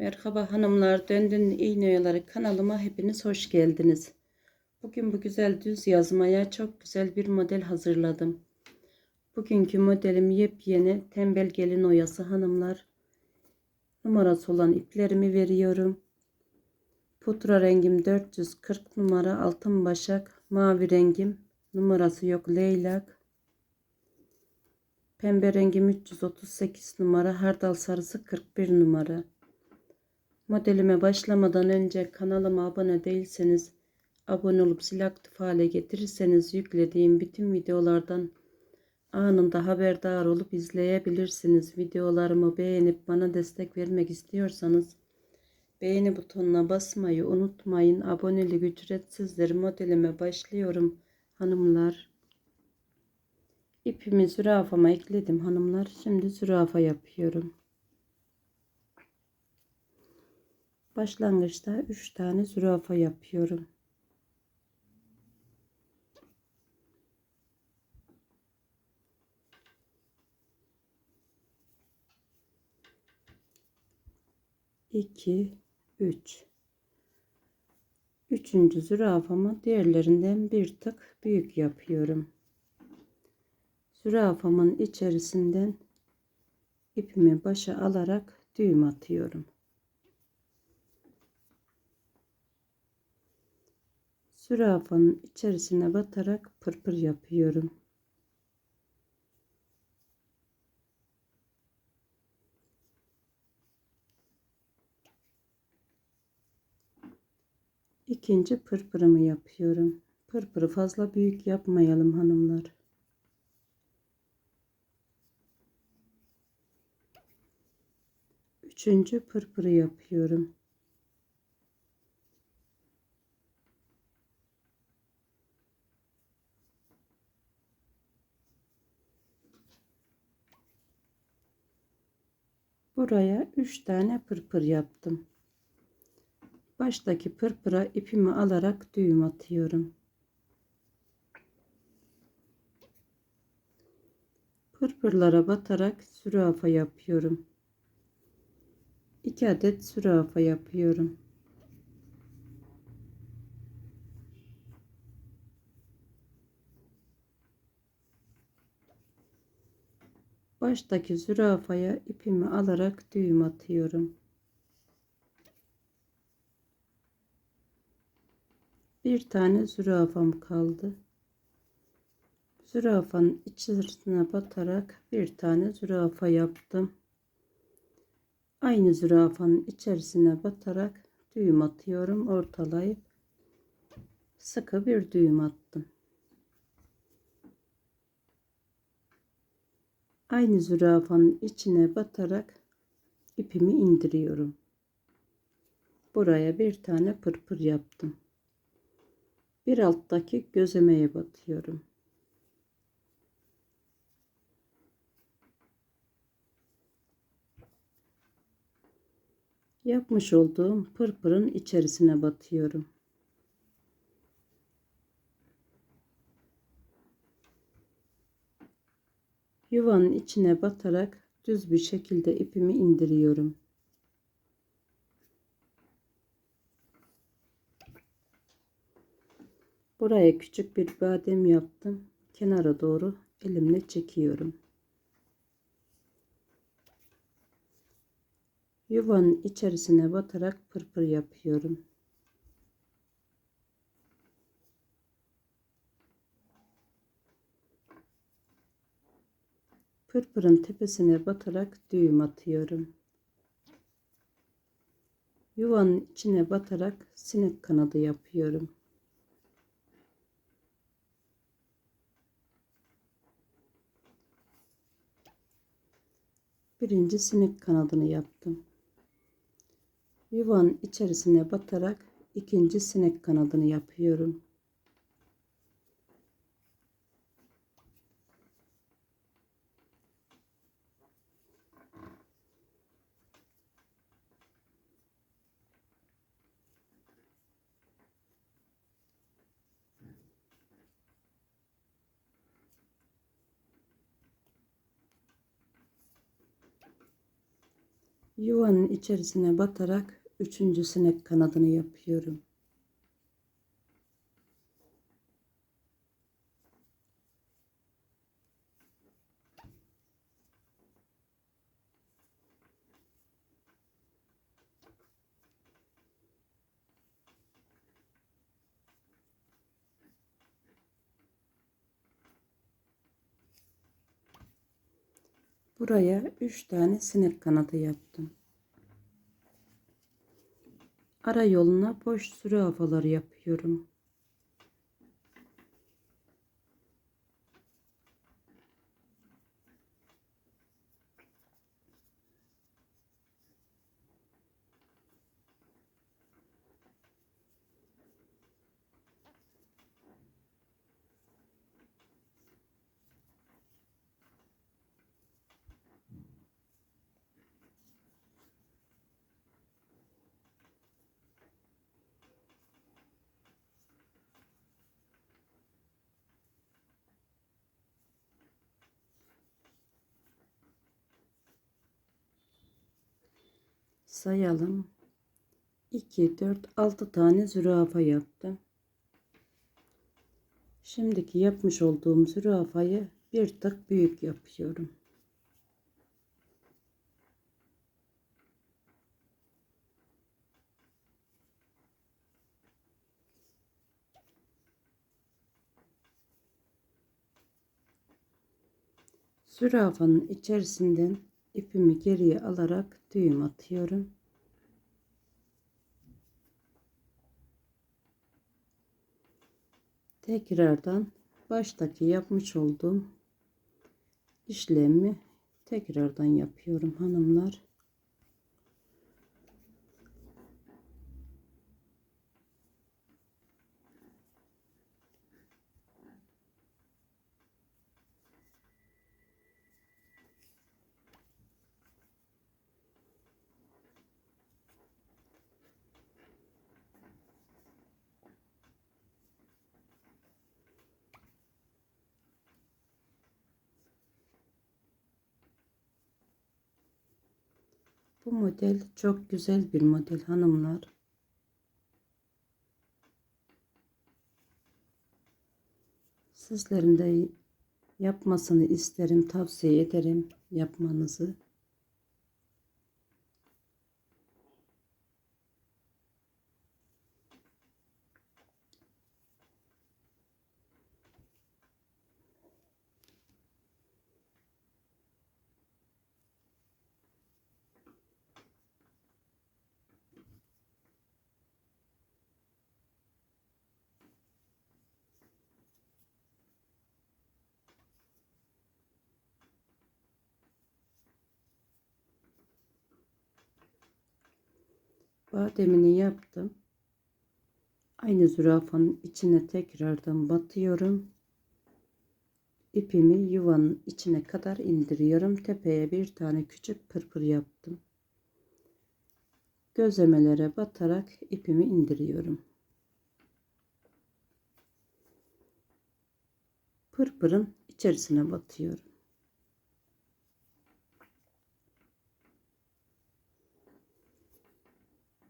Merhaba hanımlar, Döndün İğne Oyaları kanalıma hepiniz hoş geldiniz. Bugün bu güzel düz yazmaya çok güzel bir model hazırladım. Bugünkü modelim yepyeni tembel gelin oyası hanımlar. Numarası olan iplerimi veriyorum. Pudra rengim 440 numara altın başak. Mavi rengim numarası yok leylak. Pembe rengim 338 numara. Hardal sarısı 41 numara. Modelime başlamadan önce kanalıma abone değilseniz abone olup zil aktif hale getirirseniz yüklediğim bütün videolardan anında haberdar olup izleyebilirsiniz. Videolarımı beğenip bana destek vermek istiyorsanız beğeni butonuna basmayı unutmayın. Abonelik ücretsizdir. Modelime başlıyorum hanımlar. İpimi zürafama ekledim hanımlar. Şimdi zürafa yapıyorum. Başlangıçta 3 tane zürafa yapıyorum. İki, üç. Üçüncü zürafamı diğerlerinden bir tık büyük yapıyorum. Zürafamın içerisinden ipimi başa alarak düğüm atıyorum. Zürafanın içerisine batarak pırpır yapıyorum. İkinci pırpırımı yapıyorum. Pırpırı fazla büyük yapmayalım hanımlar. Üçüncü pırpırı yapıyorum. Buraya 3 tane pırpır yaptım. Baştaki pırpıra ipimi alarak düğüm atıyorum. Pırpırlara batarak zürafa yapıyorum. 2 adet zürafa yapıyorum. Baştaki zürafaya ipimi alarak düğüm atıyorum. Bir tane zürafam kaldı. Zürafanın içerisine batarak bir tane zürafa yaptım. Aynı zürafanın içerisine batarak düğüm atıyorum. Ortalayıp sıkı bir düğüm attım. Aynı zürafanın içine batarak ipimi indiriyorum. Buraya bir tane pırpır yaptım. Bir alttaki gözemeye batıyorum. Yapmış olduğum pırpırın içerisine batıyorum. Yuvanın içine batarak düz bir şekilde ipimi indiriyorum. Buraya küçük bir badem yaptım. Kenara doğru elimle çekiyorum. Yuvanın içerisine batarak pırpır yapıyorum. Pırpırın tepesine batarak düğüm atıyorum. Yuvanın içine batarak sinek kanadı yapıyorum. Birinci sinek kanadını yaptım. Yuvanın içerisine batarak ikinci sinek kanadını yapıyorum. Yuvanın içerisine batarak üçüncü sinek kanadını yapıyorum. Buraya 3 tane sinek kanadı yaptım. Ara yoluna boş sürü havaları yapıyorum. Sayalım. 2, 4, 6 tane zürafa yaptım. Şimdiki yapmış olduğum zürafayı bir tık büyük yapıyorum. Zürafanın içerisinden ipimi geriye alarak düğüm atıyorum. Tekrardan baştaki yapmış olduğum işlemi tekrardan yapıyorum hanımlar. Bu model çok güzel bir model hanımlar. Sizlerin de yapmasını isterim, tavsiye ederim yapmanızı. Bademini yaptım. Aynı zürafanın içine tekrardan batıyorum. İpimi yuvanın içine kadar indiriyorum. Tepeye bir tane küçük pırpır yaptım. Gözlemelere batarak ipimi indiriyorum. Pırpırın içerisine batıyorum.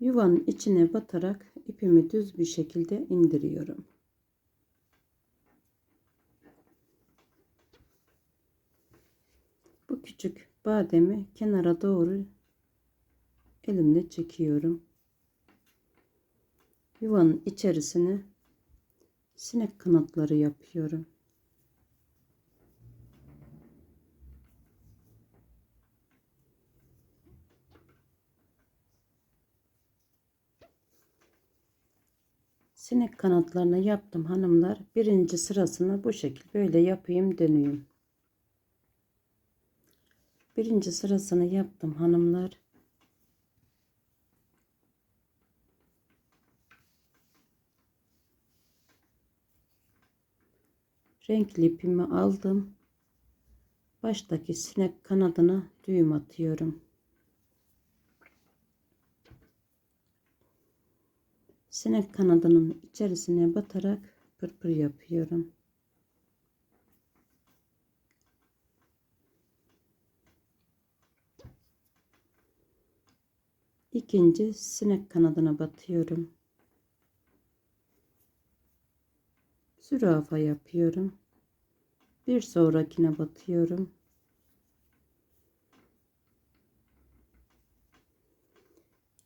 Yuvanın içine batarak ipimi düz bir şekilde indiriyorum. Bu küçük bademi kenara doğru elimle çekiyorum. Yuvanın içerisine sinek kanatları yapıyorum. Sinek kanatlarını yaptım hanımlar. Birinci sırasını bu şekilde böyle yapayım döneyim. Birinci sırasını yaptım hanımlar. Renkli ipimi aldım. Baştaki sinek kanadına düğüm atıyorum. Sinek kanadının içerisine batarak pırpır yapıyorum. ikinci sinek kanadına batıyorum. Zürafa yapıyorum. Bir sonrakine batıyorum.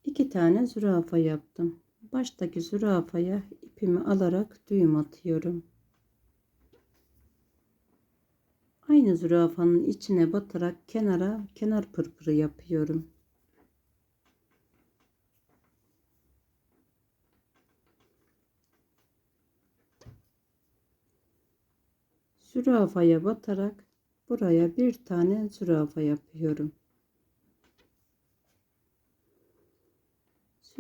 İki tane zürafa yaptım. Baştaki zürafaya ipimi alarak düğüm atıyorum. Aynı zürafanın içine batarak kenara kenar pırpırı yapıyorum. Zürafaya batarak buraya bir tane zürafa yapıyorum.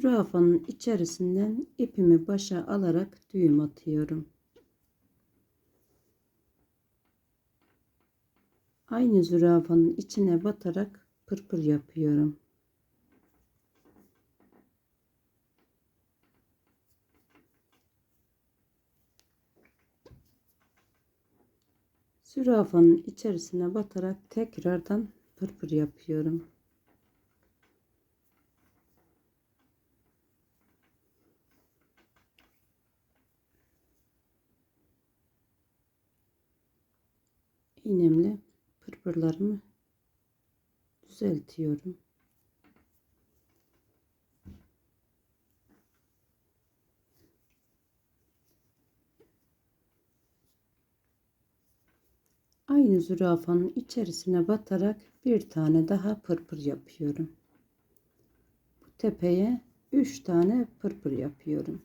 Zürafanın içerisinden ipimi başa alarak düğüm atıyorum. Aynı zürafanın içine batarak pırpır yapıyorum. Zürafanın içerisine batarak tekrardan pırpır yapıyorum. Pırpırlarımı düzeltiyorum. Aynı zürafanın içerisine batarak bir tane daha pırpır yapıyorum. Bu tepeye 3 tane pırpır yapıyorum.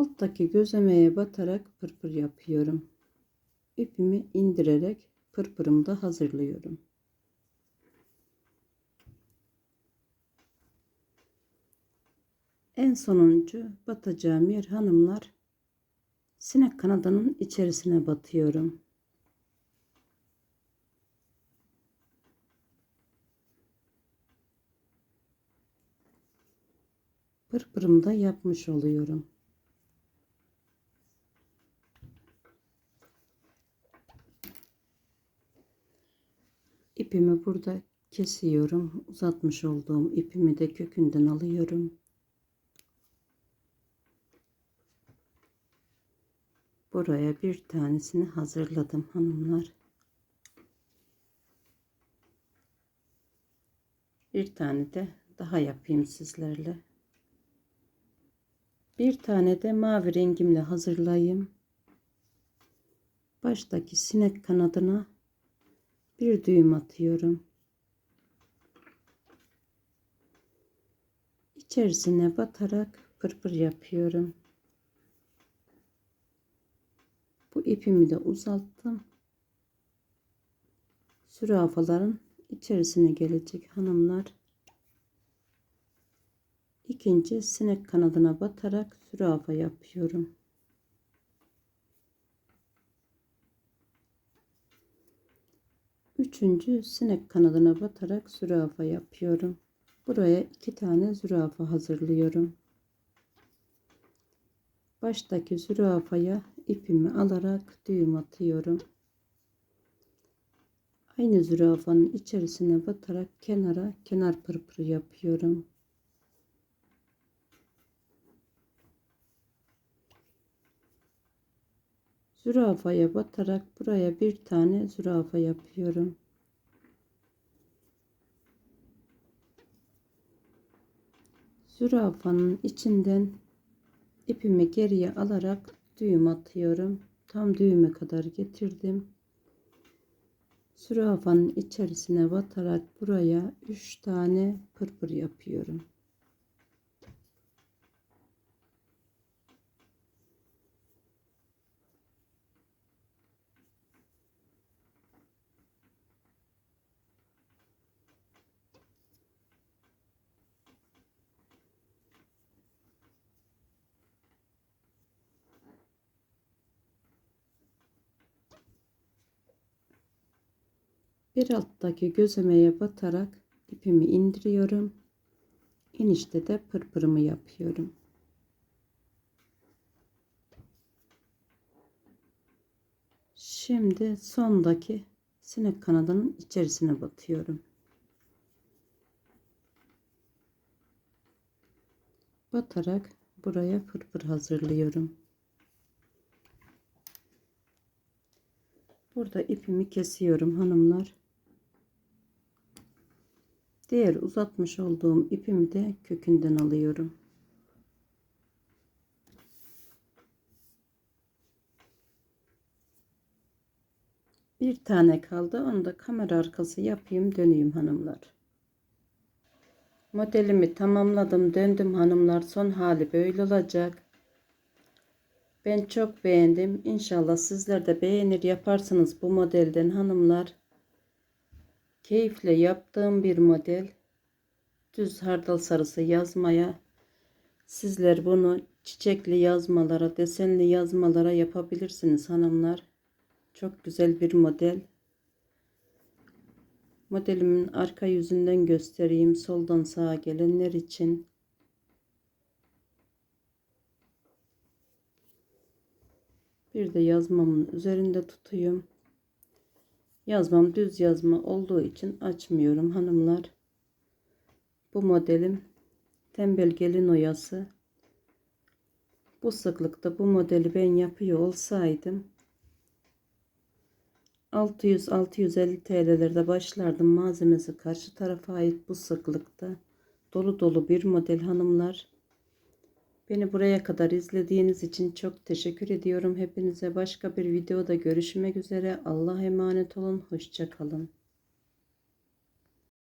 Alttaki gözlemeye batarak pırpır yapıyorum. İpimi indirerek pırpırımı da hazırlıyorum. En sonuncu batacağım yer hanımlar sinek kanadının içerisine batıyorum. Pırpırımı da yapmış oluyorum. İpimi burada kesiyorum. Uzatmış olduğum ipimi de kökünden alıyorum. Buraya bir tanesini hazırladım hanımlar. Bir tane de daha yapayım sizlerle. Bir tane de mavi rengimle hazırlayayım. Baştaki sinek kanadına bir düğüm atıyorum. İçerisine batarak pırpır yapıyorum. Bu ipimi de uzalttım. Sürafaların içerisine gelecek hanımlar. İkinci sinek kanadına batarak sürafa yapıyorum. Üçüncü sinek kanadına batarak zürafa yapıyorum. Buraya iki tane zürafa hazırlıyorum. Baştaki zürafaya ipimi alarak düğüm atıyorum. Aynı zürafanın içerisine batarak kenara kenar pırpırı yapıyorum. Zürafaya batarak buraya bir tane zürafa yapıyorum. Zürafanın içinden ipimi geriye alarak düğüm atıyorum. Tam düğüme kadar getirdim. Zürafanın içerisine batarak buraya 3 tane pırpır yapıyorum. Bir alttaki gözlemeye batarak ipimi indiriyorum. İnişte de pırpırımı yapıyorum. Şimdi sondaki sinek kanadının içerisine batıyorum. Batarak buraya pırpır hazırlıyorum. Burada ipimi kesiyorum hanımlar. Diğer uzatmış olduğum ipimi de kökünden alıyorum. Bir tane kaldı. Onu da kamera arkası yapayım döneyim hanımlar. Modelimi tamamladım döndüm hanımlar. Son hali böyle olacak. Ben çok beğendim. İnşallah sizler de beğenir yaparsınız bu modelden hanımlar. Keyifle yaptığım bir model. Düz hardal sarısı yazmaya. Sizler bunu çiçekli yazmalara, desenli yazmalara yapabilirsiniz hanımlar. Çok güzel bir model. Modelimin arka yüzünden göstereyim. Soldan sağa gelenler için. Bir de yazmamın üzerinde tutayım. Yazmam düz yazma olduğu için açmıyorum hanımlar. Bu modelim tembel gelin oyası. Bu sıklıkta bu modeli ben yapıyor olsaydım 600-650 TL'lerde başlardım. Malzemesi karşı tarafa ait bu sıklıkta. Dolu dolu bir model hanımlar. Beni buraya kadar izlediğiniz için çok teşekkür ediyorum. Hepinize başka bir videoda görüşmek üzere. Allah'a emanet olun. Hoşçakalın.